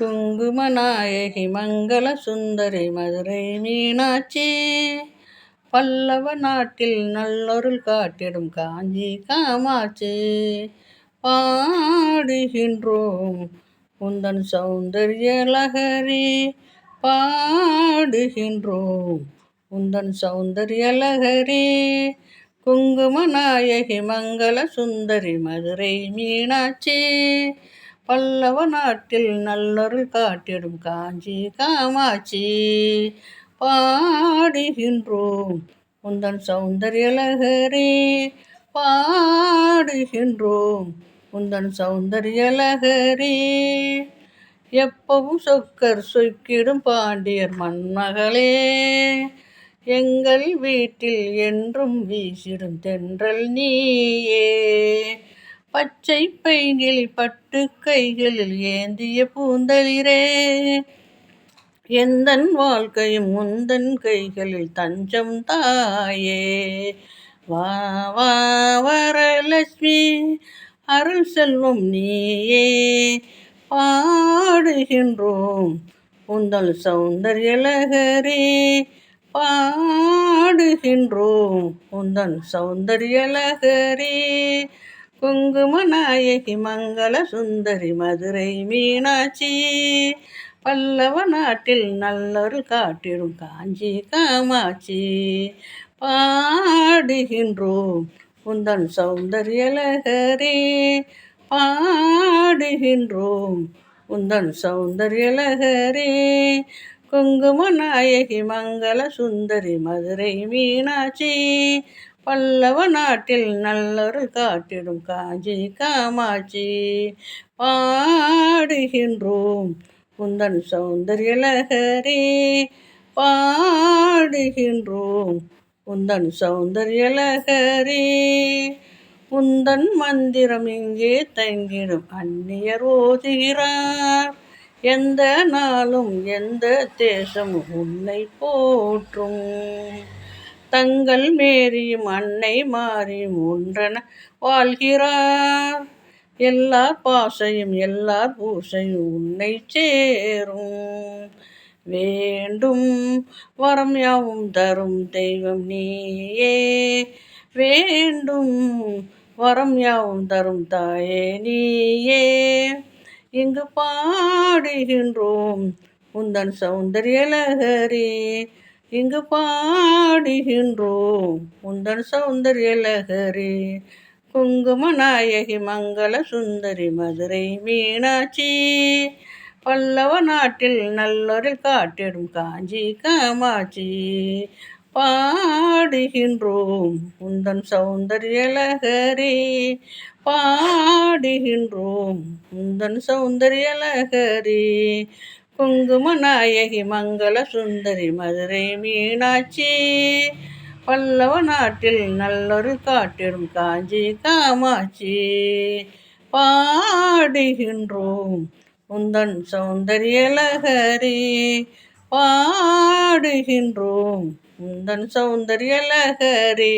குங்குமநாயகி மங்கள சுந்தரி மதுரை மீனாட்சி. பல்லவ நாட்டில் நல்லொருள் காட்டிடும் காஞ்சி காமாட்சி. பாடுகின்றோம் உந்தன் சௌந்தர்ய லகரி. பாடுகின்றோம் உந்தன் சௌந்தர்ய லகரி. குங்குமநாயகி மங்கள சுந்தரி மதுரை மீனாட்சி. பல்லவ நாட்டில் நல்லருள் காட்டிடும் காஞ்சி காமாட்சி. பாடுகின்றோம் உந்தன் சௌந்தரியலகரே. பாடுகின்றோம் உந்தன் சௌந்தரியலகரே. எப்பவும் சொக்கர் சொக்கிடும் பாண்டியர் மண்மகளே எங்கள் வீட்டில் என்றும் வீசிடும் தென்றல் நீயே. பச்சை பைகளில் பட்டு கைகளில் ஏந்திய பூந்தளிரே. எந்தன் வாழ்க்கையும் முந்தன் கைகளில் தஞ்சம் தாயே. வா வா வரலட்சுமி அருள் செல்வம் நீயே. பாடுகின்றோம் உந்தல் சௌந்தர்யலகரே பாடுகின்றோம் உந்தன் சௌந்தர்யலகரே குங்கும நாயகி மங்கள சுந்தரி மதுரை மீனாட்சி. பல்லவ நாட்டில் நல்லொரு காட்டிடும் காஞ்சி காமாட்சி. பாடுகின்றோம் உந்தன் சௌந்தர்யலகரே பாடுகின்றோம் உந்தன் சௌந்தர்யலகரே குங்கும நாயகி மங்கள சுந்தரி மதுரை மீனாட்சி. பல்லவ நாட்டில் நல்லொரு காட்டிடும் காஞ்சி காமாட்சி. பாடுகின்றோம் உந்தன் சௌந்தர்யலகரே. பாடுகின்றோம் உந்தன் சௌந்தர்யலகரே. உந்தன் மந்திரம் இங்கே தங்கிடும் அந்நியர் ஓதுகிறார். எந்த நாளும் எந்த தேசமும் உன்னை போற்றும். தங்கள் மேரியும் அன்னை மாறியும் ஒன்றென வாழ்கிறார். எல்லார் பாசையும் எல்லார் பூசையும் உன்னை சேரும். வேண்டும் வரம் யாவும் தரும் தெய்வம் நீயே. வேண்டும் வரம் யாவும் தரும் தாயே நீயே. இங்கு பாடுகின்றோம் உந்தன் சௌந்தரிய லகரே. இங்கு பாடுகின்றோம். உந்தன் சௌந்தரிய லகரி குங்கும நாயகி மங்கள சுந்தரி மதுரை மீனாட்சி. பல்லவ நாட்டில் நல்லொரில் காட்டிடும் காஞ்சி காமாட்சி. பாடுகின்றோம். உந்தன் சௌந்தரிய லகரி பாடுகின்றோம். உந்தன் சௌந்தரிய லகரி குங்கும நாயகி மங்கள சுந்தரி மதுரை மீனாட்சி. பல்லவ நாட்டில் நல்லொரு காட்டிடும் காஞ்சி காமாட்சி. பாடுகின்றோம் உந்தன் சௌந்தரியலகரி பாடுகின்றோம் உந்தன் சௌந்தரியலகரி